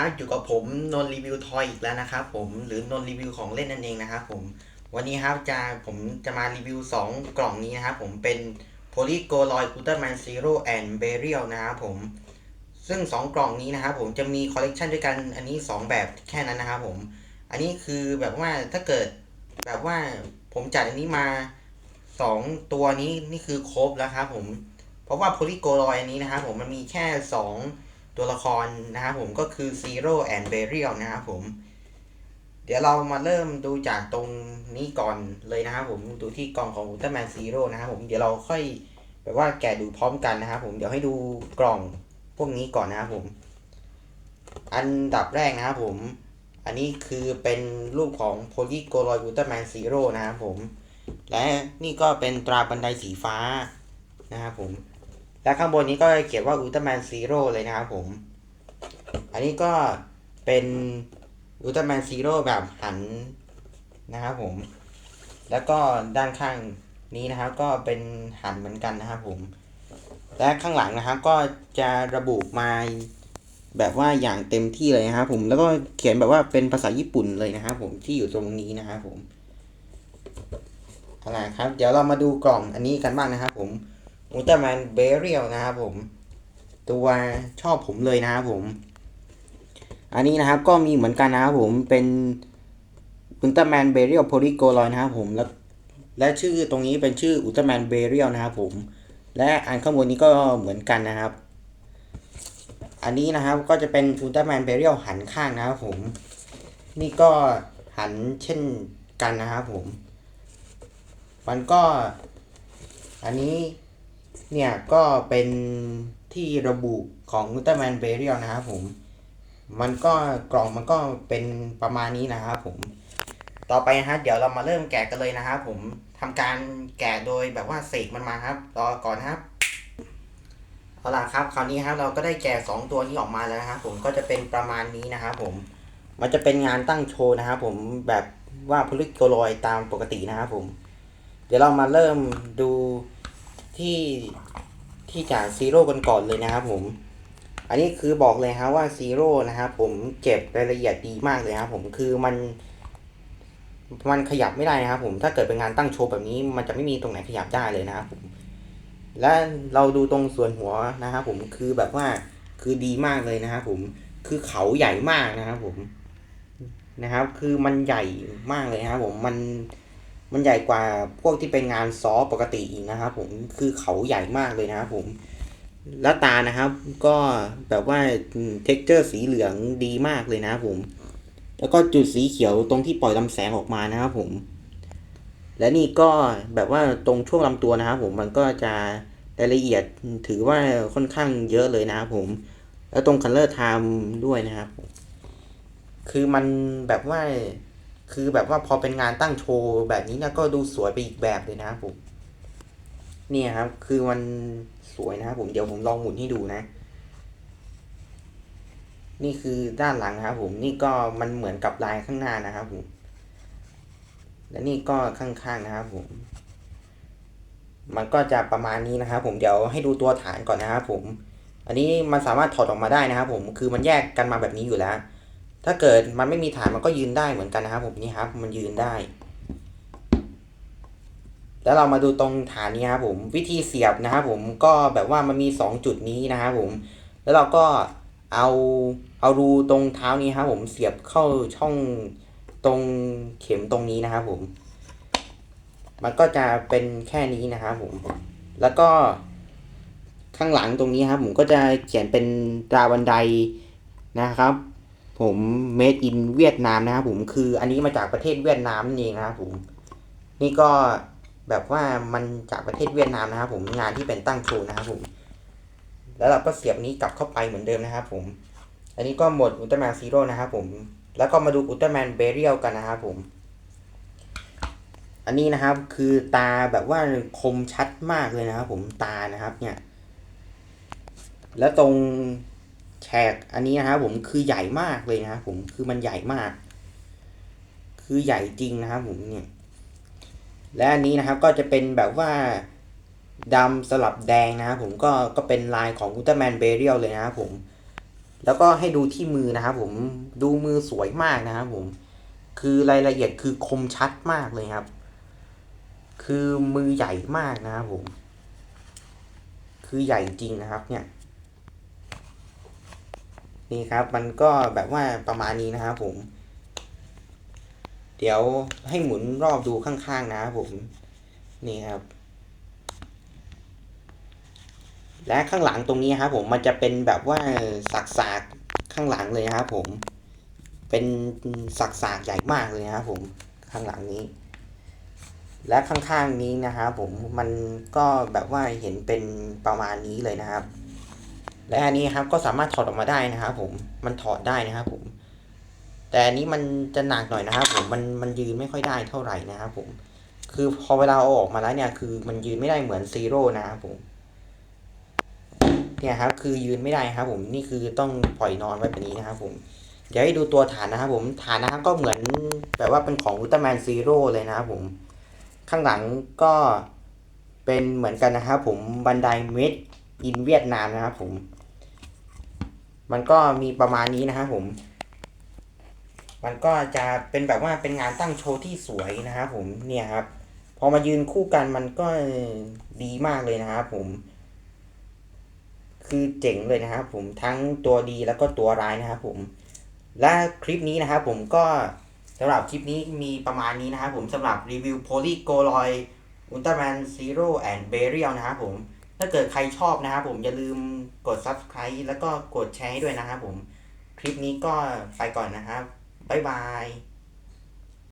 ครับอยู่กับผมนนรีวิวทอยอีกแล้วนะครับผมหรือนนรีวิวของเล่นนั่นเองนะครับผมวันนี้ครับจะผมจะมารีวิว 2 กล่องนี้นะครับผมเป็น Polygoloid Ultraman Zero and Burial นะครับผมซึ่ง 2 กล่องนี้นะครับผมจะมีคอลเลกชันด้วยกันอันนี้ 2 แบบแค่นั้นนะครับผมอันนี้คือแบบว่าถ้าเกิดแบบว่าผมจัดอันนี้มา 2 ตัวนี้นี่คือครบแล้วครับผมเพราะว่า Polygoloid อันนี้นะครับผมมันมีแค่ 2 ตัวละครนะครับผมก็คือ Zero and Burial นะครับผม เดี๋ยวเรามาเริ่มดูจากตรงนี้ก่อนเลยนะครับผมดูที่กล่องของ Ultraman Zero นะครับผมเดี๋ยวเราค่อยแบบว่าแกะดูพร้อมกันนะครับผมเดี๋ยวให้ดูกล่องพวกนี้ก่อนนะครับผม อันดับแรกนะครับผม อันนี้คือเป็นรูปของ Polygoloid Ultraman Zero นะครับผม และนี่ก็เป็นตราบันไดสีฟ้านะครับผม และข้างบนนี้ก็เขียนว่าอุลตร้าแมนซีโร่เลยนะครับผม อันนี้ก็เป็นอุลตร้าแมนซีโร่แบบหันนะครับผม แล้วก็ด้านข้างนี้นะครับ ก็เป็นหันเหมือนกันนะครับผม และข้างหลังนะครับก็จะระบุมาแบบว่าอย่างเต็มที่เลยนะครับผม แล้วก็เขียนแบบว่าเป็นภาษาญี่ปุ่นเลยนะครับผมที่อยู่ตรงนี้นะครับผมอาล่ะครับ เดี๋ยวเรามาดูกล่องอันนี้กันบ้างนะครับผม อุลตร้าแมนเบเรียลนะครับผม ตัวชอบผมเลยนะครับผม อันนี้นะครับก็มีเหมือนกันนะครับผมเป็นอุลตร้าแมนเบเรียลโพลีโกลอยนะครับผมและและชื่อตรงนี้เป็นชื่ออุลตร้าแมนเบเรียลนะครับผม และอันข้างบนนี้ก็เหมือนกันนะครับ อันนี้นะครับก็จะเป็นอุลตร้าแมนเบเรียลหันข้างนะครับผม นี่ก็หันเช่นกันนะครับผม มันก็อันนี้ เนี่ยก็เป็นที่ระบุของอุลตร้าแมนเบเรียลนะครับผมมันก็กล่องมันก็เป็นประมาณนี้นะครับผม ต่อไปนะฮะเดี๋ยวเรามาเริ่มแกะกันเลยนะครับผมทำการแกะโดยแบบว่าเสกมันมาครับรอก่อนครับเอาล่ะครับคราวนี้ครับเราก็ได้แกะสองตัวนี้ออกมาแล้วนะครับผมก็จะเป็นประมาณนี้นะครับผม มันจะเป็นงานตั้งโชว์นะครับผมแบบว่าพลิกโกลอยตามปกตินะครับผม เดี๋ยวเรามาเริ่มดู ที่ที่จากซีโร่กันก่อนเลยนะครับผม อันนี้คือบอกเลยครับว่าซีโร่นะครับผมเก็บรายละเอียดดีมากเลยครับผมคือมันมันขยับไม่ได้นะครับผมถ้าเกิดเป็นงานตั้งโชว์แบบนี้ มันจะไม่มีตรงไหนขยับได้เลยนะครับผมและเราดูตรงส่วนหัวนะครับผมคือแบบว่าคือดีมากเลยนะครับผมคือเขาใหญ่มากนะครับผมนะครับ คือมันใหญ่มากเลยนะครับผมมัน มันใหญ่กว่าพวกที่เป็นงานซอปกติอีกนะครับผมคือเขาใหญ่มากเลยนะครับผมแล้วตานะครับ ก็แบบว่าเท็กเจอร์สีเหลืองดีมากเลยนะครับผม แล้วก็จุดสีเขียวตรงที่ปล่อยลำแสงออกมานะครับผม และนี่ก็แบบว่าตรงช่วงลำตัวนะครับผมมันก็จะรายละเอียดถือว่าค่อนข้างเยอะเลยนะครับผม แล้วตรงคัลเลอร์ไทม์ด้วยนะครับ คือมันแบบว่า คือแบบว่าพอเป็นงานตั้งโชว์แบบนี้นี่ยก็ดูสวยไปอีกแบบเลยนะผม เนี่ยครับ คือมันสวยนะครับผมเดี๋ยวผมลองหมุนให้ดูนะ นี่คือด้านหลังครับผมนี่ก็มันเหมือนกับลายข้างหน้านะครับผม และนี่ก็ข้างๆนะครับผม มันก็จะประมาณนี้นะครับผมเดี๋ยวให้ดูตัวฐานก่อนนะครับผม อันนี้มันสามารถถอดออกมาได้นะครับผมคือมันแยกกันมาแบบนี้อยู่แล้ว ถ้าเกิดมันไม่มีฐานมันก็ยืนได้เหมือนกันนะครับผมนี่ครับ มันยืนได้ แล้วเรามาดูตรงฐานนี้ครับผมวิธีเสียบนะครับผมก็แบบว่ามันมี 2 จุดนี้นะครับผม แล้วเราก็เอาเอารูตรงเท้านี้ครับผมเสียบเข้าช่องตรงเข็มตรงนี้นะครับผม มันก็จะเป็นแค่นี้นะครับผม แล้วก็ข้างหลังตรงนี้ครับผมก็จะเขียนเป็นตราบันไดนะครับ ผม made in เวียดนามนะครับผมคืออันนี้มาจากประเทศเวียดนามนั่นเองนะครับผมนี่ก็แบบว่ามันจากประเทศเวียดนามนะครับผมงานที่เป็นตั้งโชว์นะครับผม แล้วเราก็เสียบนี้กลับเข้าไปเหมือนเดิมนะครับผม อันนี้ก็หมดอุลตร้าแมนซีโร่นะครับผม แล้วก็มาดูอุลตร้าแมนเบเรียลกันนะครับผม อันนี้นะครับคือตาแบบว่าคมชัดมากเลยนะครับผมตานะครับเนี่ย แล้วตรง กอันนี้นะครับผมคือใหญ่มากเลยนะครับผมคือมันใหญ่มาก คือใหญ่จริงนะครับผมเนี่ยและอันนี้นะครับก็จะเป็นแบบว่าดำสลับแดงนะครับผมก็ก็เป็นลายของอุลตร้าแมนเบเรียลเลยนะครับผมแล้วก็ให้ดูที่มือนะครับผมดูมือสวยมากนะครับผมคือรายละเอียดคือคมชัดมากเลยครับ คือมือใหญ่มากนะครับผม คือใหญ่จริงนะครับเนี่ย นี่ครับ มันก็แบบว่าประมาณนี้นะครับผม เดี๋ยวให้หมุนรอบดูข้างๆนะครับผม นี่ครับ และข้างหลังตรงนี้ครับผมมันจะเป็นแบบว่าสักๆข้างหลังเลยนะครับผม เป็นสักๆใหญ่มากเลยนะครับผมข้างหลังนี้ และข้างๆนี้นะครับผมมันก็แบบว่าเห็นเป็นประมาณนี้เลยนะครับ และอันนี้ครับก็สามารถถอดออกมาได้นะครับผมมันถอดได้นะครับผม แต่อันนี้มันจะหนักหน่อยนะครับผมมันมันยืนไม่ค่อยได้เท่าไหร่นะครับผม คือพอเวลาเอาออกมาแล้วเนี่ย คือมันยืนไม่ได้เหมือนซีโร่นะครับผมเนี่ยครับคือยืนไม่ได้ครับ ผมนี่คือต้องปล่อยนอนไว้แบบนี้นะครับผมเดี๋ยวให้ดูตัวฐานนะครับผมฐานนะครับก็เหมือนแบบว่าเป็นของอุลตร้าแมนซีโร่เลยนะครับผม ข้างหลังก็เป็นเหมือนกันนะครับผมบันไดเมดอินเวียดนามนะครับผม มันก็มีประมาณนี้นะครับผม มันก็จะเป็นแบบว่าเป็นงานตั้งโชว์ที่สวยนะครับผมเนี่ยครับ พอมายืนคู่กันมันก็ดีมากเลยนะครับผม คือเจ๋งเลยนะครับผมทั้งตัวดีแล้วก็ตัวร้ายนะครับผม และคลิปนี้นะครับผมก็สำหรับคลิปนี้มีประมาณนี้นะครับผมสำหรับรีวิวโพลีโกลอยอุลตร้าแมนซีโร่แอนด์เบรียลนะครับผม ถ้าเกิดใครชอบนะครับผมอย่าลืมกด Subscribe แล้วก็กดแชร์ให้ด้วยนะครับผม คลิปนี้ก็ไปก่อนนะครับ บ๊ายบาย